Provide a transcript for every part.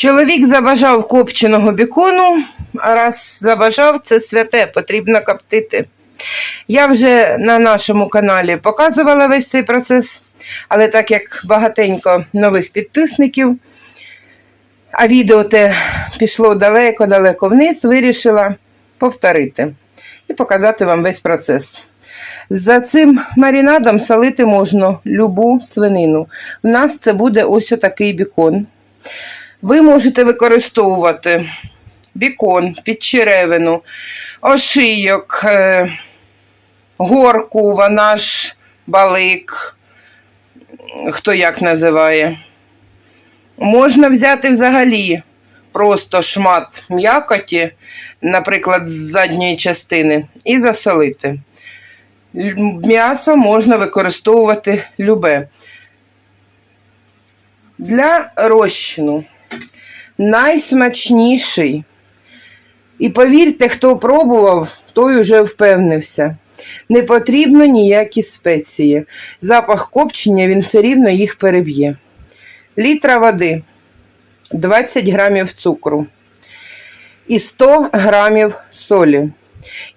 Чоловік забажав копченого бікону, а раз забажав, це святе, потрібно коптити. Я вже на нашому каналі показувала весь цей процес, але так як багатенько нових підписників, а відео те пішло далеко-далеко вниз, вирішила повторити і показати вам весь процес. За цим маринадом солити можна любу свинину. У нас це буде ось отакий бікон. Ви можете використовувати бікон, підчеревину, ошийок, е, горку, вона ж балик, хто як називає. Можна взяти взагалі просто шмат м'якоті, наприклад, з задньої частини, і засолити. М'ясо можна використовувати любе. Для розчину найсмачніший. І повірте, хто пробував, той уже впевнився. Не потрібно ніякі спеції. Запах копчення він все рівно їх переб'є. Літра води, 20 грамів цукру і 100 грамів солі.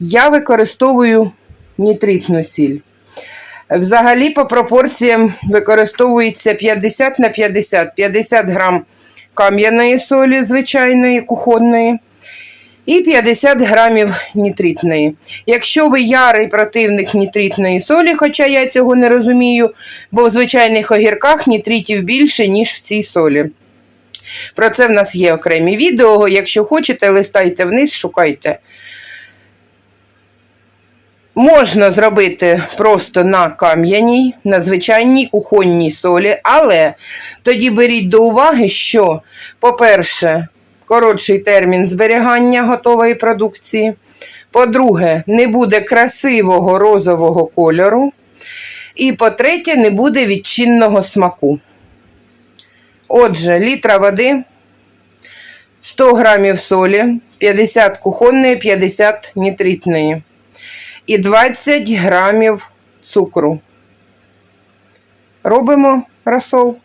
Я використовую нітритну сіль. Взагалі, по пропорціям використовується 50 на 50, 50 грам кам'яної солі, звичайної, кухонної, і 50 грамів нітритної. Якщо ви ярий противник нітритної солі, хоча я цього не розумію, бо в звичайних огірках нітритів більше, ніж в цій солі. Про це в нас є окремі відео. Якщо хочете, листайте вниз, шукайте. Можна зробити просто на кам'яній, на звичайній кухонній солі, але тоді беріть до уваги, що, по-перше, коротший термін зберігання готової продукції. По-друге, не буде красивого розового кольору. І по-третє, не буде відчинного смаку. Отже, літра води, 100 грамів солі, 50 кухонної, 50 нітритної і 20 грамів цукру. Робимо розсол.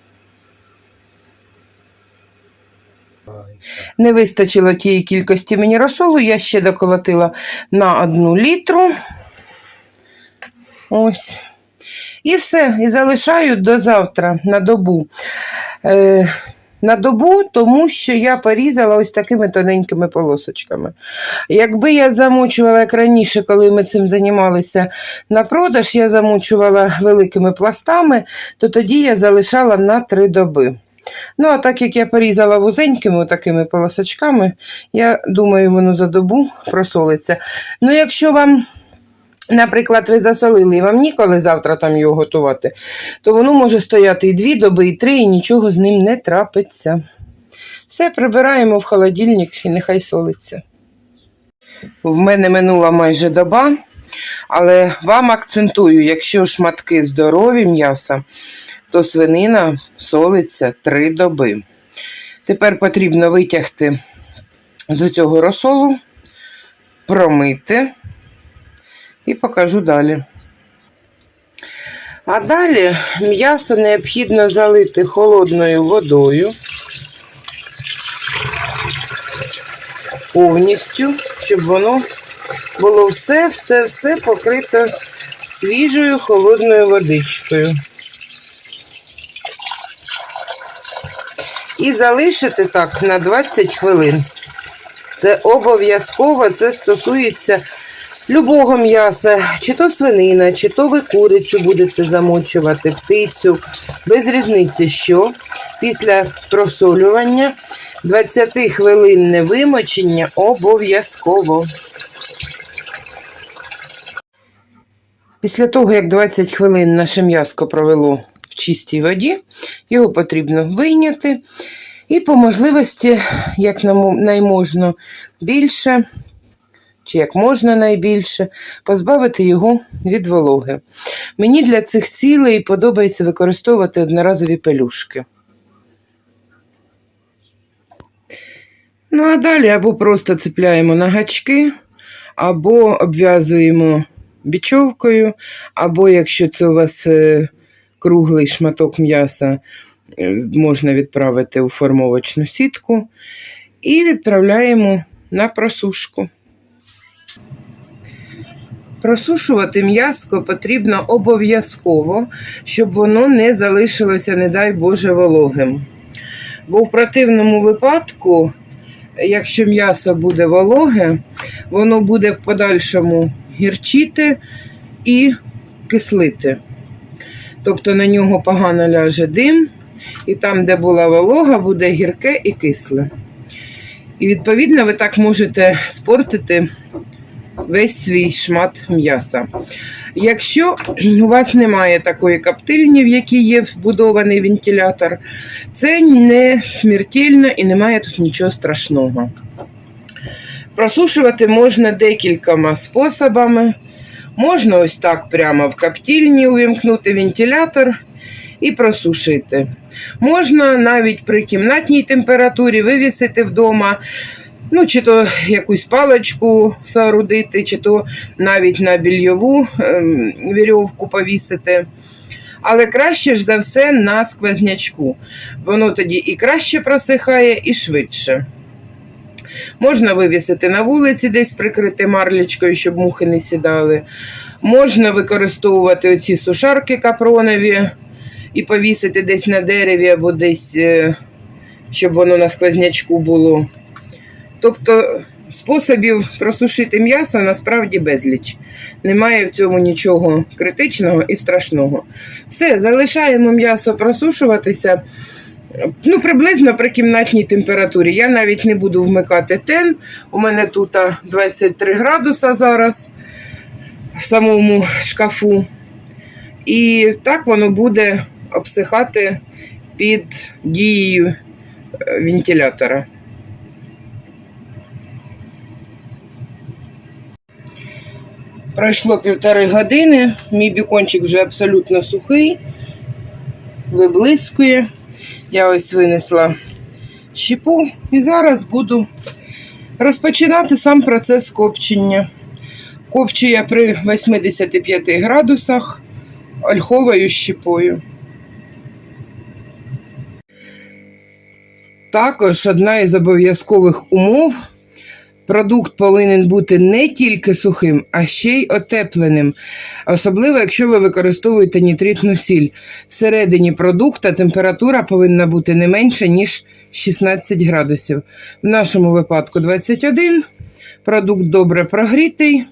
Не вистачило тієї кількості мені розсолу, я ще доколотила на одну літру. Ось. І все. І залишаю до завтра на добу. Е, на добу, тому що я порізала ось такими тоненькими полосочками. Якби я замочувала, як раніше, коли ми цим займалися на продаж, я замочувала великими пластами, то тоді я залишала на три доби. Ну, а так як я порізала вузенькими такими полосочками, я думаю, воно за добу просолиться. Ну, якщо вам. Наприклад, ви засолили і вам ніколи завтра там його готувати, то воно може стояти і дві доби, і три, і нічого з ним не трапиться. Все прибираємо в холодильник і нехай солиться. В мене минула майже доба, але вам акцентую, якщо шматки здорові м'яса, то свинина солиться три доби. Тепер потрібно витягти з цього розсолу, промити і покажу далі. А далі м'ясо необхідно залити холодною водою повністю, щоб воно було все-все-все покрито свіжою холодною водичкою. І залишити так на 20 хвилин. Це обов'язково, це стосується любого м'яса, чи то свинина, чи то ви курицю будете замочувати, птицю. Без різниці, що після просолювання 20 хвилинне вимочення обов'язково. Після того, як 20 хвилин наше м'яско провело чистій воді, його потрібно вийняти і по можливості, як найможна більше, чи як можна найбільше, позбавити його від вологи. Мені для цих цілей подобається використовувати одноразові пелюшки. Ну, а далі або просто цепляємо на гачки, або обв'язуємо бічовкою, або якщо це у вас е, круглий шматок м'яса, е, можна відправити у формовочну сітку і відправляємо на просушку. Просушувати м'яско потрібно обов'язково, щоб воно не залишилося, не дай Боже, вологим. Бо в противному випадку, якщо м'ясо буде вологе, воно буде в подальшому гірчити і кислити. Тобто на нього погано ляже дим, і там, де була волога, буде гірке і кисле. І відповідно ви так можете спортити весь свій шмат м'яса. Якщо у вас немає такої коптильні, в якій є вбудований вентилятор, це не смертельно і немає тут нічого страшного. Просушувати можна декількома способами. Можна ось так прямо в коптильні увімкнути вентилятор і просушити. Можна навіть при кімнатній температурі вивісити вдома, ну, чи то якусь паличку соорудити, чи то навіть на більйову ем, вірьовку повісити. Але краще ж за все на сквознячку. Воно тоді і краще просихає, і швидше. Можна вивісити на вулиці, десь прикрити марлячкою, щоб мухи не сідали. Можна використовувати оці сушарки капронові і повісити десь на дереві або десь, е, щоб воно на сквознячку було. Тобто способів просушити м'ясо насправді безліч. Немає в цьому нічого критичного і страшного. Все, залишаємо м'ясо просушуватися. Ну, приблизно при кімнатній температурі. Я навіть не буду вмикати тен. У мене тут 23 градуса зараз в самому шкафу. І так воно буде обсихати під дією е, вентилятора. Пройшло півтори години, мій бікончик вже абсолютно сухий, виблискує. Я ось винесла щепу і зараз буду розпочинати сам процес копчення. Копчу я при 85 градусах ольховою щепою. Також одна із обов'язкових умов. Продукт повинен бути не тільки сухим, а ще й отепленим. Особливо, якщо ви використовуєте нітритну сіль. Всередині продукта температура повинна бути не менше, ніж 16 градусів. В нашому випадку 21. Продукт добре прогрітий,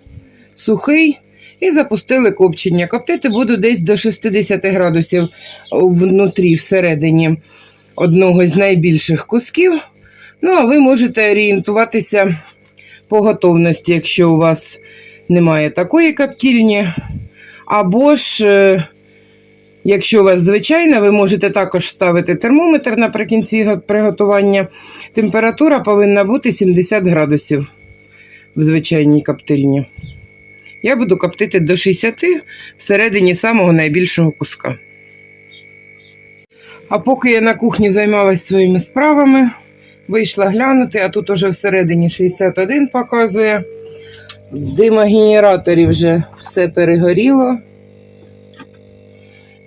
сухий. І запустили копчення. Коптити буду десь до 60 градусів внутрі, всередині одного з найбільших кусків. Ну, а ви можете орієнтуватися по готовності, якщо у вас немає такої коптільні. Або ж, е, якщо у вас звичайна, ви можете також вставити термометр наприкінці приготування. Температура повинна бути 70 градусів в звичайній коптильні. Я буду коптити до 60 всередині самого найбільшого куска. А поки я на кухні займалась своїми справами, вийшла глянути, а тут уже всередині 61 показує. В димогенераторі вже все перегоріло.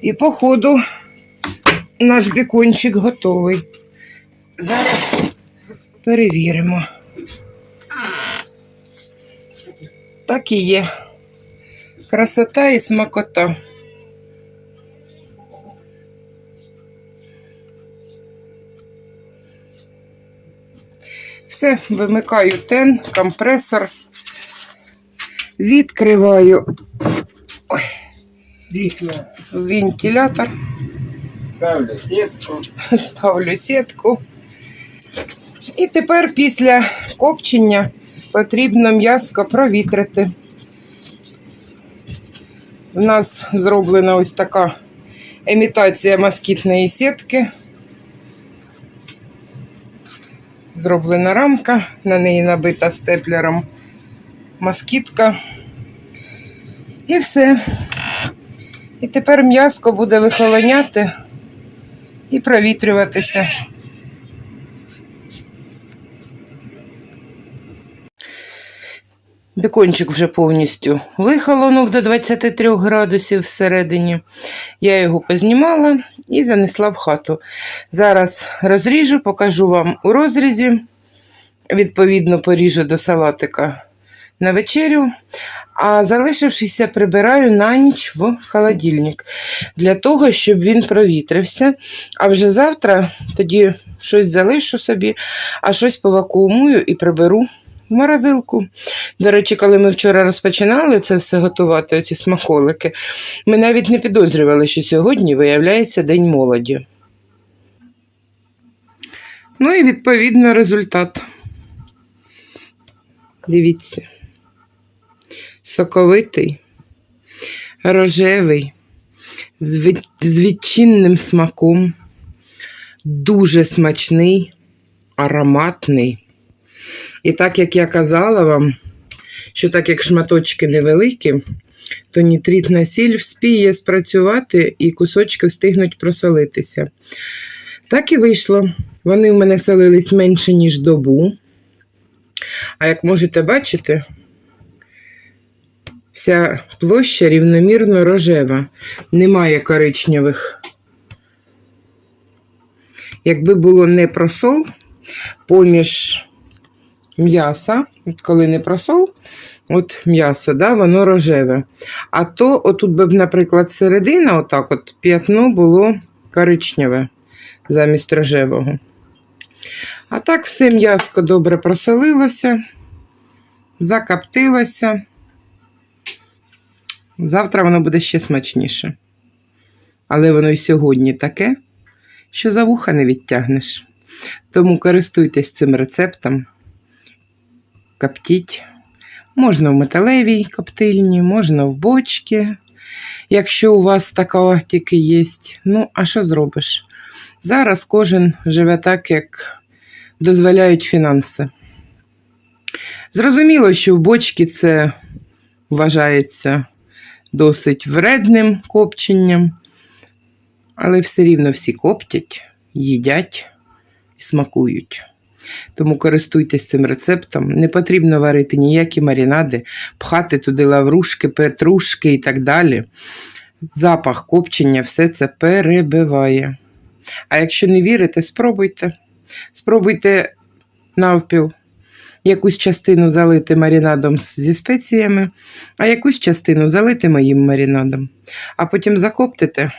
І, походу, наш бікончик готовий. Зараз перевіримо. Так і є. Красота і смакота. Все, вимикаю тен, компресор, відкриваю Після вентилятор, ставлю сітку. ставлю сітку. І тепер після копчення потрібно м'яско провітрити. У нас зроблена ось така імітація москітної сітки. Зроблена рамка, на неї набита степлером москітка. І все. І тепер м'яско буде вихолоняти і провітрюватися. Бікончик вже повністю вихолонув до 23 градусів всередині. Я його познімала і занесла в хату. Зараз розріжу, покажу вам у розрізі. Відповідно, поріжу до салатика на вечерю. А залишившися, прибираю на ніч в холодильник для того, щоб він провітрився. А вже завтра тоді щось залишу собі, а щось повакуумую і приберу морозилку. До речі, коли ми вчора розпочинали це все готувати, оці смаколики, ми навіть не підозрювали, що сьогодні виявляється День молоді. Ну і відповідно результат. Дивіться. Соковитий, рожевий, з відчинним смаком, дуже смачний, ароматний. І так як я казала вам, що так як шматочки невеликі, то нітритна сіль вспіє спрацювати і кусочки встигнуть просолитися. Так і вийшло. Вони в мене солились менше, ніж добу. А як можете бачити, вся площа рівномірно рожева, немає коричневих. Якби було не просол, поміж м'яса, коли не просол, от м'ясо, да, воно рожеве. А то, отут би, наприклад, середина, отак от п'ятно було коричневе замість рожевого. А так все м'яско добре просолилося, закоптилося. Завтра воно буде ще смачніше. Але воно й сьогодні таке, що за вуха не відтягнеш. Тому користуйтесь цим рецептом, коптіть. Можна в металевій коптильні, можна в бочці, якщо у вас така тільки є. Ну, а що зробиш? Зараз кожен живе так, як дозволяють фінанси. Зрозуміло, що в бочці це вважається досить вредним копченням, але все рівно всі коптять, їдять і смакують. Тому користуйтесь цим рецептом. Не потрібно варити ніякі марінади, пхати туди лаврушки, петрушки і так далі. Запах копчення все це перебиває. А якщо не вірите, спробуйте. Спробуйте навпіл якусь частину залити маринадом з- зі спеціями, а якусь частину залити моїм маринадом. А потім закоптите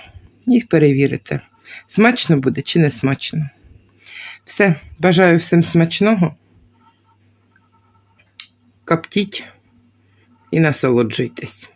і перевірите, смачно буде чи не смачно. Все, бажаю всім смачного. Коптіть і насолоджуйтесь.